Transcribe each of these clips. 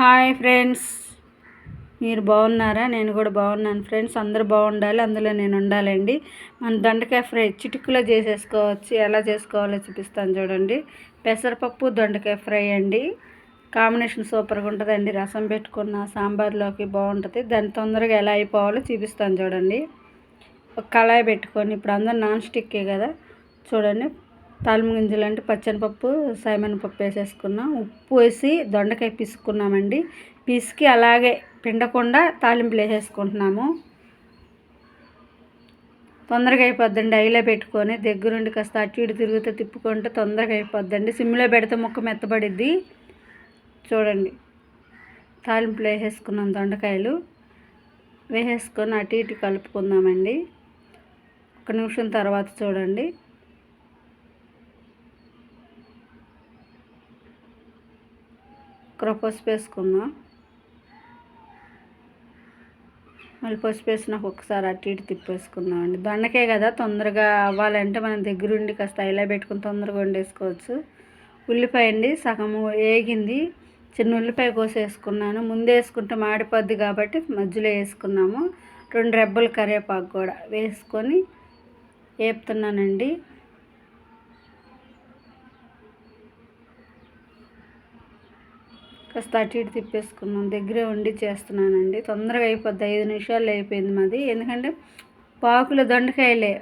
Hi friends. మీరు బాగున్నారా? నేను కూడా బాగున్నాను ఫ్రెండ్స్. అందరూ బాగుండాలి అందులో నేను ఉండాలండి. మన దొండకాయ ఫ్రై చిటుకులో చేసేసుకోవచ్చు. ఎలా చేసుకోవాలో చూపిస్తాను చూడండి. పెసరపప్పు దొండకాయ ఫ్రై అండి. కాంబినేషన్ సూపర్గా ఉంటుందండి. రసం పెట్టుకున్న సాంబార్లోకి బాగుంటుంది. దాన్ని తొందరగా ఎలా అయిపోవాలో చూపిస్తాను చూడండి. ఒక కళాయి పెట్టుకొని ఇప్పుడు అందరూ నాన్ స్టిక్కే కదా. చూడండి. తాలింపు గింజలు అంటే పచ్చనిపప్పు పప్పు వేసేసుకున్నాం. ఉప్పు వేసి దొండకాయ పిసుకున్నామండి. పిసికి అలాగే పిండకుండా తాలింపులు వేసేసుకుంటున్నాము. తొందరగా అయిపోద్దండి. ఐలో పెట్టుకొని దగ్గరుండి కాస్త అటు ఇటు తిరుగుతూ తిప్పుకుంటే తొందరగా అయిపోద్దండి. సిమ్లో పెడితే ముక్క మెత్తబడిద్ది చూడండి. తాలింపులు వేసేసుకున్నాం దొండకాయలు. వేసేసుకొని అటు ఇటు కలుపుకుందామండి. ఒక నిమిషం తర్వాత చూడండి. ఇక్కడ పసుపు వేసుకుందాం. మళ్ళీ పసుపు వేసినాక ఒకసారి అటు ఇటు తిప్పేసుకుందాం అండి. దొండకాయ కదా తొందరగా అవ్వాలంటే మనం దగ్గరుండి కాస్త ఇలా పెట్టుకుని తొందరగా వండేసుకోవచ్చు. ఉల్లిపాయ అండి సగము వేగింది. చిన్న ఉల్లిపాయ కోసేసుకున్నాను. ముందే వేసుకుంటే మాడిపోద్ది కాబట్టి మధ్యలో వేసుకున్నాము. రెండు రెబ్బలు కరివేపాకు కూడా వేసుకొని వేపుతున్నానండి. కాస్త అటు ఇటు తిప్పేసుకున్నాం దగ్గరే ఉండి చేస్తున్నానండి. తొందరగా అయిపోద్ది. ఐదు నిమిషాలు అయిపోయింది మాది. ఎందుకంటే పాకులు దొండకాయలే.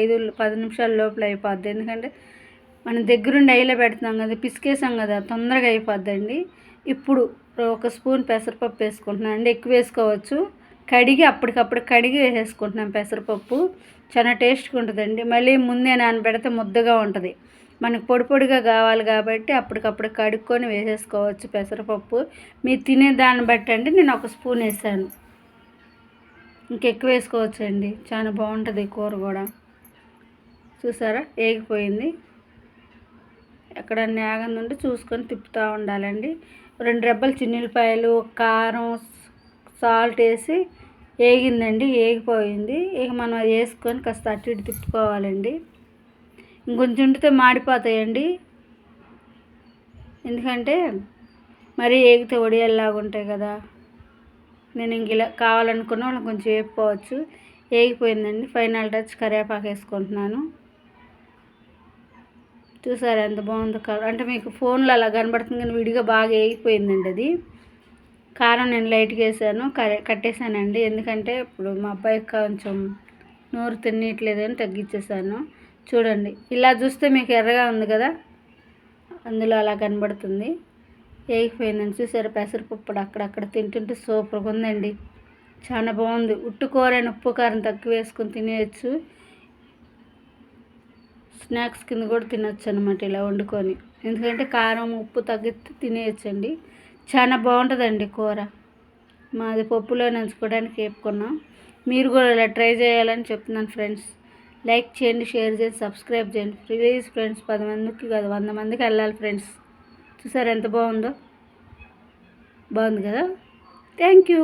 ఐదు పది నిమిషాల లోపల అయిపోద్ది. ఎందుకంటే మనం దగ్గరుండి అయిలో పెడుతున్నాం కదా పిసికేసాం కదా తొందరగా అయిపోద్దండి. ఇప్పుడు ఒక స్పూన్ పెసరపప్పు వేసుకుంటున్నాను. అండి ఎక్కువ వేసుకోవచ్చు. కడిగి అప్పటికప్పుడు కడిగి వేసేసుకుంటున్నాం పెసరపప్పు. చాలా టేస్ట్గా ఉంటుందండి. మళ్ళీ ముందే నానబెడితే ముద్దగా ఉంటుంది. మనకు పొడి పొడిగా కావాలి కాబట్టి అప్పటికప్పుడు కడుక్కొని వేసేసుకోవచ్చు పెసరపప్పు. మీరు తినే దాన్ని బట్టి అండి నేను ఒక స్పూన్ వేసాను. ఇంకెక్కువ వేసుకోవచ్చు అండి చాలా బాగుంటుంది కూర కూడా. చూసారా? ఏగిపోయింది. ఎక్కడ ఉంటే చూసుకొని తిప్పుతూ ఉండాలండి. రెండు రెబ్బలు చిన్నిపాయలు కారం సాల్ట్ వేసి ఏగిందండి. ఏగిపోయింది. ఇక మనం అది వేసుకొని కాస్త అటు ఇటు తిప్పుకోవాలండి. ఇంకొంచెం ఉండితే మాడిపోతాయండి. ఎందుకంటే మరీ ఏగితే ఒడియాల్లాగా ఉంటాయి కదా. నేను ఇంక ఇలా కావాలనుకున్న వాళ్ళకి కొంచెం వేపుకోవచ్చు ఏగిపోయిందండి. ఫైనల్ టచ్ కరివేపాకు వేసుకుంటున్నాను. చూసారా ఎంత బాగుందో కలర్. అంటే మీకు ఫోన్లో అలా కనబడుతుంది కానీ విడిగా బాగా ఏగిపోయిందండి అది. కారం నేను లైట్గా వేసాను. కట్టేశానండి ఎందుకంటే ఇప్పుడు మా అబ్బాయికి కొంచెం నోరు తినట్లేదని తగ్గించేసాను. చూడండి. ఇలా చూస్తే మీకు ఎర్రగా ఉంది కదా? అందులో అలా కనబడుతుంది. వేగిపోయిందని చూసారు? పెసరపప్పు అక్కడక్కడ తింటుంటే సూపర్గా ఉందండి. చాలా బాగుంది. ఉట్టుకూరైన ఉప్పు కారం తక్కువ వేసుకొని తినేయచ్చు. స్నాక్స్ కింద కూడా తినచ్చు అనమాట ఇలా వండుకొని. ఎందుకంటే కారం ఉప్పు తగ్గితే తినేయచ్చండి. చాలా బాగుంటుందండి కూర. మాది పప్పులో నంచుకోవడానికి వేపుకున్నాం. మీరు కూడా ఇలా ట్రై చేయాలని చెప్తున్నాను ఫ్రెండ్స్. లైక్ చేయండి షేర్ చేయండి సబ్స్క్రైబ్ చేయండి. ప్లీజ్ ఫ్రెండ్స్ పది మందికి కాదు వంద మందికి వెళ్ళాలి ఫ్రెండ్స్. చూసారు ఎంత బాగుందో? బాగుంది కదా? Thank you.